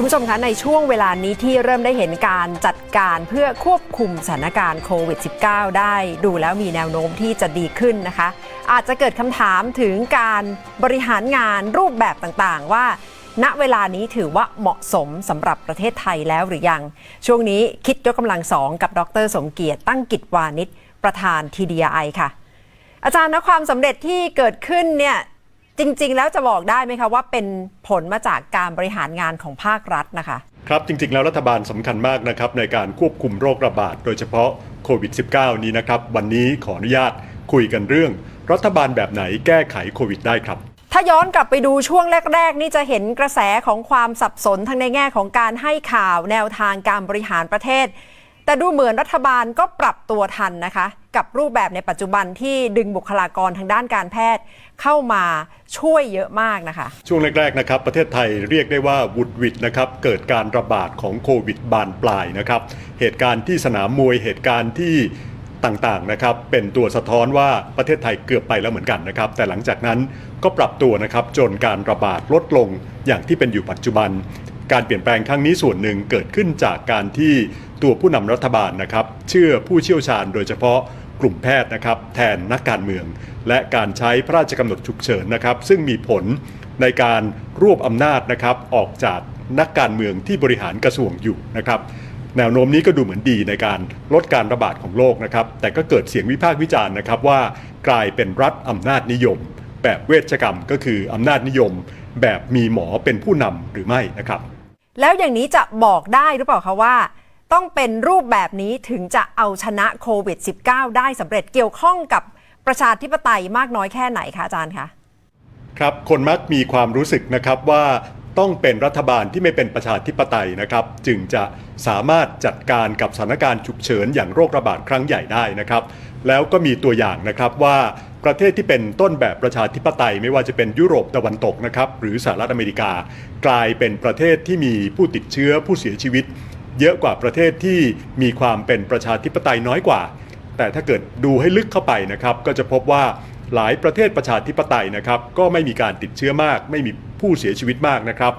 คุณผู้ชมคะในช่วงเวลานี้ที่เริ่มได้เห็นการจัดการเพื่อควบคุมสถานการณ์โควิด -19 ได้ดูแล้วมีแนวโน้มที่จะดีขึ้นนะคะ อาจจะเกิดคำถามถึงการบริหารงานรูปแบบต่างๆ ว่า ณเวลานี้ถือว่าเหมาะสมสำหรับประเทศไทยแล้วหรือยัง ช่วงนี้คิดยกกำลังสองกับดร สมเกียรติตั้งกิจวานิชประธาน TDI ค่ะ อาจารย์นะความสำเร็จที่เกิดขึ้นเนี่ย จริง ๆ แล้วจะบอกได้ไหมคะว่าเป็นผลมาจากการบริหารงานของภาครัฐนะคะครับจริง ๆ แล้วรัฐบาลสำคัญมากนะครับในการควบคุมโรคระบาดโดยเฉพาะโควิด -19 นี้นะครับ วันนี้ขออนุญาตคุยกันเรื่อง รัฐบาลแบบไหนแก้ไขโควิดได้ครับ ถ้าย้อนกลับไปดูช่วงแรก ๆ นี่จะเห็นกระแสของความสับสนทั้งในแง่ของการให้ข่าวแนวทางการบริหารประเทศ แต่ดูเหมือนรัฐบาลก็ปรับตัวทันนะคะ กับรูปแบบในปัจจุบันที่ดึงบุคลากรทางด้านการแพทย์เข้ามาช่วยเยอะมากนะคะ ช่วงแรกๆนะครับประเทศไทยเรียกได้ว่าวุดวิดนะครับเกิดการระบาดของโควิดบานปลายนะครับ เหตุการณ์ที่สนามมวยเหตุการณ์ที่ต่างๆนะครับเป็นตัวสะท้อนว่าประเทศไทยเกือบไปแล้วเหมือนกันนะครับแต่หลังจากนั้นก็ปรับตัวนะครับจนการระบาดลดลงอย่างที่เป็นอยู่ปัจจุบัน การเปลี่ยนแปลงครั้งนี้ส่วนหนึ่งเกิดขึ้นจากการที่ตัวผู้นำรัฐบาลนะครับเชื่อผู้เชี่ยวชาญโดยเฉพาะ กลุ่มแพทย์นะครับแทนนักการเมือง และการใช้พระราชกำหนดฉุกเฉินนะครับ ซึ่งมีผลในการรวบอำนาจนะครับออกจากนักการเมืองที่บริหารกระทรวงอยู่นะครับแนวโน้มนี้ก็ดูเหมือนดีในการลดการระบาดของโรคนะครับ แต่ก็เกิดเสียงวิพากษ์วิจารณ์นะครับว่ากลายเป็นรัฐอำนาจนิยม แบบเวชกรรมก็คืออำนาจนิยม แบบมีหมอเป็นผู้นำหรือไม่นะครับ แล้วอย่างนี้จะบอกได้หรือเปล่าคะว่า ต้องเป็นรูปแบบนี้ถึงจะเอาชนะโควิด -19 ได้สำเร็จเกี่ยวข้องกับประชาธิปไตยมากน้อยแค่ไหนคะอาจารย์คะครับคนมักมีความรู้สึกนะครับว่าต้องเป็นรัฐบาลที่ไม่เป็นประชาธิปไตยนะครับ จึงจะสามารถจัดการกับสถานการณ์ฉุกเฉินอย่างโรคระบาดครั้งใหญ่ได้นะครับ แล้วก็มีตัวอย่างนะครับว่าประเทศที่เป็นต้นแบบประชาธิปไตย ไม่ว่าจะเป็นยุโรปตะวันตกนะครับหรือสหรัฐอเมริกา กลายเป็นประเทศที่มีผู้ติดเชื้อผู้เสียชีวิต เยอะกว่าประเทศที่มีความเป็นประชาธิปไตยน้อยกว่า แต่ถ้าเกิดดูให้ลึกเข้าไปนะครับ ก็จะพบว่าหลายประเทศประชาธิปไตยนะครับ ก็ไม่มีการติดเชื้อมาก ไม่มีผู้เสียชีวิตมากนะครับ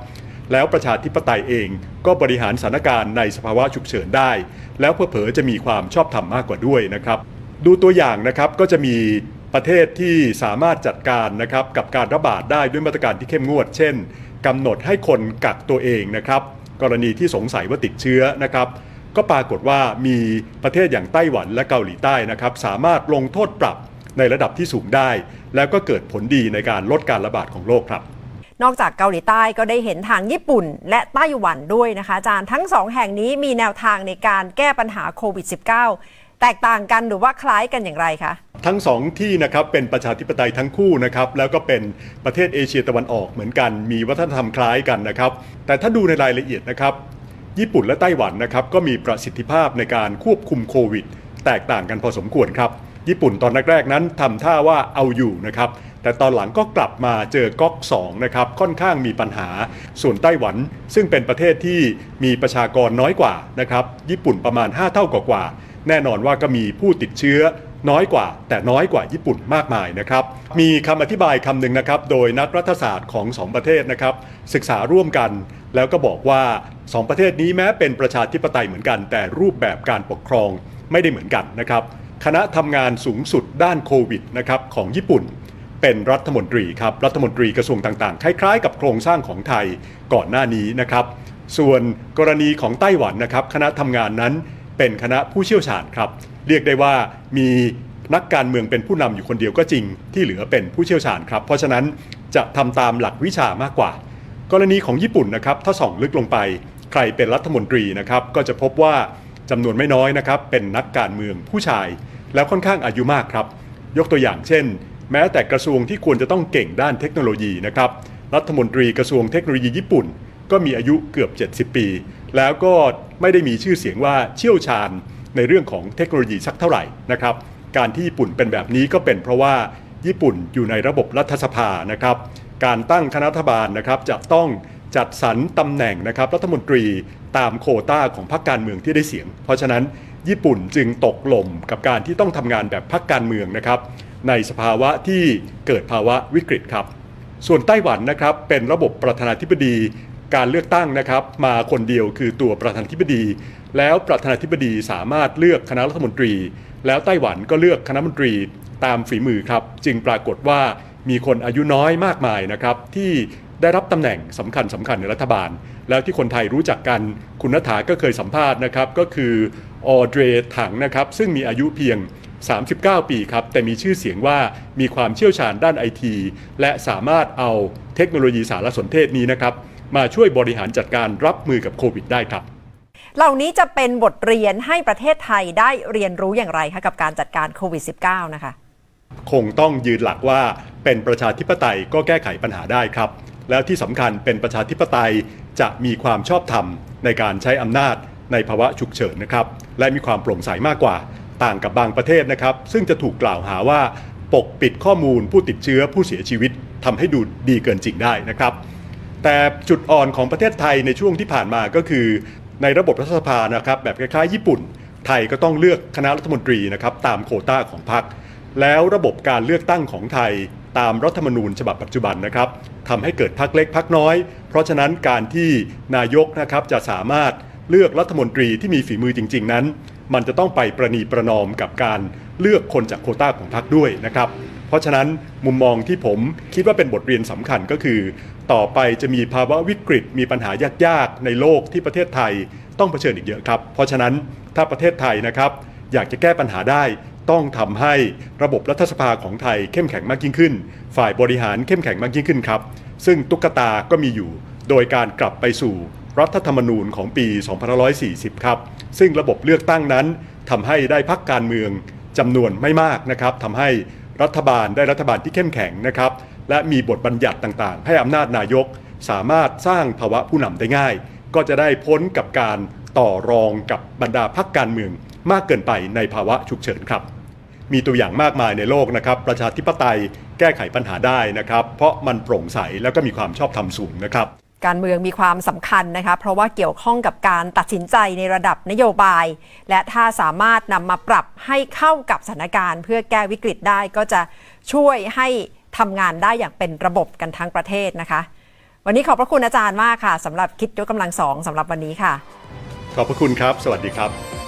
แล้วประชาธิปไตยเองก็บริหารสถานการณ์ในสภาวะฉุกเฉินได้ แล้วเผลอจะมีความชอบธรรมมากกว่าด้วยนะครับ ดูตัวอย่างนะครับก็จะมีประเทศที่สามารถจัดการนะครับกับการระบาดได้ด้วยมาตรการที่เข้มงวด เช่นกำหนดให้คนกักตัวเองนะครับ กรณีที่สงสัยว่าติดเชื้อนะครับ ก็ปรากฏว่ามีประเทศอย่างไต้หวันและเกาหลีใต้นะครับ สามารถลงโทษปรับในระดับที่สูงได้ แล้วก็เกิดผลดีในการลดการระบาดของโรคครับนอกจากเกาหลีใต้ก็ได้เห็นทางญี่ปุ่น และไต้หวันด้วยนะคะอาจารย์ทั้งสองแห่งนี้มีแนวทางในการแก้ปัญหาโควิด -19 แตกต่างกันหรือว่าคล้ายกันอย่างไรคะ ทั้งสองที่นะครับเป็นประชาธิปไตยทั้งคู่นะครับแล้วก็เป็นประเทศเอเชียตะวันออกเหมือนกัน มีวัฒนธรรมคล้ายกันนะครับ แต่ถ้าดูในรายละเอียดนะครับ ญี่ปุ่นและไต้หวันนะครับก็มีประสิทธิภาพในการควบคุมโควิด แตกต่างกันพอสมควรครับ ญี่ปุ่นตอนแรกๆนั้นทำท่าว่าเอาอยู่นะครับแต่ตอนหลังก็กลับมาเจอก๊อก2นะครับค่อนข้างมีปัญหา ส่วนไต้หวัน ซึ่งเป็นประเทศที่มีประชากรน้อยกว่านะครับญี่ปุ่นประมาณ 5 เท่ากว่า แน่นอนว่าก็มีผู้ติดเชื้อ น้อยกว่า แต่น้อยกว่าญี่ปุ่นมากมายนะครับ มีคำอธิบายคำหนึ่งนะครับ โดยนักรัฐศาสตร์ของ 2 ประเทศนะครับ ศึกษาร่วมกัน แล้วก็บอกว่า 2 ประเทศนี้แม้เป็นประชาธิปไตยเหมือนกัน แต่รูปแบบการปกครองไม่ได้เหมือนกันนะครับ คณะทำงานสูงสุดด้านโควิดนะครับของญี่ปุ่น เป็นรัฐมนตรีครับรัฐมนตรีกระทรวงต่างๆ คล้ายๆ กับโครงสร้างของไทยก่อนหน้านี้นะครับ ส่วนกรณีของไต้หวันนะครับคณะทำงานนั้นเป็นคณะผู้เชี่ยวชาญครับ เรียกได้ว่ามีนักการเมืองเป็นผู้นำอยู่คนเดียวก็จริง ที่เหลือเป็นผู้เชี่ยวชาญครับ เพราะฉะนั้นจะทำตามหลักวิชามากกว่า กรณีของญี่ปุ่นนะครับถ้าส่องลึกลงไป ใครเป็นรัฐมนตรีนะครับก็จะพบว่าจำนวนไม่น้อยนะครับเป็นนักการเมืองผู้ชาย แล้วค่อนข้างอายุมากครับ ยกตัวอย่างเช่น แม้แต่กระทรวงที่ควรจะต้องเก่งด้านเทคโนโลยีนะครับรัฐมนตรีกระทรวงเทคโนโลยีญี่ปุ่น ก็มีอายุเกือบ 70 ปี แล้วก็ไม่ได้มีชื่อเสียงว่าเชี่ยวชาญ ในเรื่องของเทคโนโลยีสักเท่าไหร่นะครับ การที่ญี่ปุ่นเป็นแบบนี้ก็เป็นเพราะว่าญี่ปุ่นอยู่ในระบบรัฐสภานะครับ การตั้งคณะรัฐบาลนะครับจะต้องจัดสรรตำแหน่งนะครับรัฐมนตรีตามโคต้าของพรรคการเมืองที่ได้เสียง เพราะฉะนั้นญี่ปุ่นจึงตกหล่มกับการที่ต้องทำงานแบบพรรคการเมืองนะครับในสภาวะที่เกิดภาวะวิกฤตครับ ส่วนไต้หวันนะครับเป็นระบบประธานาธิบดี การเลือกตั้งนะครับมาคนเดียวคือตัวประธานาธิบดี แล้วประธานาธิบดีสามารถเลือกคณะรัฐมนตรี แล้วไต้หวันก็เลือกคณะรัฐมนตรีตามฝีมือครับ จึงปรากฏว่ามีคนอายุน้อยมากมายนะครับที่ได้รับตำแหน่งสำคัญสำคัญในรัฐบาล แล้วที่คนไทยรู้จักกันคุณนัฐาก็เคยสัมภาษณ์นะครับก็คือออเดรถังนะครับซึ่งมีอายุเพียง 39 ปีครับ แต่มีชื่อเสียงว่ามีความเชี่ยวชาญด้านไอที และสามารถเอาเทคโนโลยีสารสนเทศนี้นะครับ มาช่วยบริหารจัดการรับมือกับโควิดได้ครับ เหล่านี้จะเป็นบทเรียนให้ประเทศไทยได้เรียนรู้อย่างไรคะกับการจัดการโควิด -19 นะคะ คงต้องยืนหลักว่าเป็นประชาธิปไตยก็แก้ไขปัญหาได้ครับ แล้วที่สำคัญเป็นประชาธิปไตยจะมีความชอบธรรมในการใช้อำนาจในภาวะฉุกเฉินนะครับ และมีความโปร่งใสมากกว่า ต่างกับบางประเทศนะครับ ซึ่งจะถูกกล่าวหาว่าปกปิดข้อมูลผู้ติดเชื้อผู้เสียชีวิตทำให้ดูดีเกินจริงได้นะครับ แต่จุดอ่อนของประเทศไทยในช่วงที่ผ่านมาก็คือ ในระบบรัฐสภานะครับแบบคล้ายๆญี่ปุ่น ไทยก็ต้องเลือกคณะรัฐมนตรีนะครับตามโควต้าของพรรคแล้วระบบการเลือกตั้งของไทยตามรัฐธรรมนูญฉบับปัจจุบันนะครับทำให้เกิดพรรคเล็กพรรคน้อย เพราะฉะนั้นการที่นายกนะครับจะสามารถเลือกรัฐมนตรีที่มีฝีมือจริง ๆ นั้น มันจะต้องไปประนีประนอมกับการเลือกคนจากโควต้าของพรรคด้วยนะครับ เพราะฉะนั้นมุมมองที่ผมคิดว่าเป็นบทเรียนสำคัญก็คือ ต่อไปจะมีภาวะวิกฤต มีปัญหายากๆ ในโลกที่ประเทศไทยต้องเผชิญอีกเยอะครับ เพราะฉะนั้นถ้าประเทศไทยนะครับอยากจะแก้ปัญหาได้ต้องทำให้ระบบรัฐสภาของไทยเข้มแข็งมากยิ่งขึ้น ฝ่ายบริหารเข้มแข็งมากยิ่งขึ้นครับ ซึ่งตุ๊กตาก็มีอยู่ โดยการกลับไปสู่รัฐธรรมนูญของปี 2540 ครับ ซึ่งระบบเลือกตั้งนั้นทำให้ได้พักการเมืองจำนวนไม่มากนะครับทำให้ รัฐบาลได้รัฐบาลที่เข้มแข็งนะครับและมีบทบัญญัติต่างๆ ให้อำนาจนายกสามารถสร้างภาวะผู้นำได้ง่าย ก็จะได้พ้นกับการต่อรองกับบรรดาพักการเมืองมากเกินไปในภาวะฉุกเฉินครับ มีตัวอย่างมากมายในโลกนะครับ ประชาธิปไตยแก้ไขปัญหาได้นะครับ เพราะมันโปร่งใสแล้วก็มีความชอบธรรมสูงนะครับ การเมืองมีความสำคัญนะคะ เพราะว่าเกี่ยวข้องกับการตัดสินใจในระดับนโยบาย และถ้าสามารถนำมาปรับให้เข้ากับสถานการณ์ เพื่อแก้วิกฤตได้ก็จะช่วยให้ทำงานได้อย่างเป็นระบบกันทั้งประเทศนะคะ วันนี้ขอบพระคุณอาจารย์มากค่ะสำหรับคิดยกกำลังสองสำหรับวันนี้ค่ะ ขอบพระคุณครับ สวัสดีครับ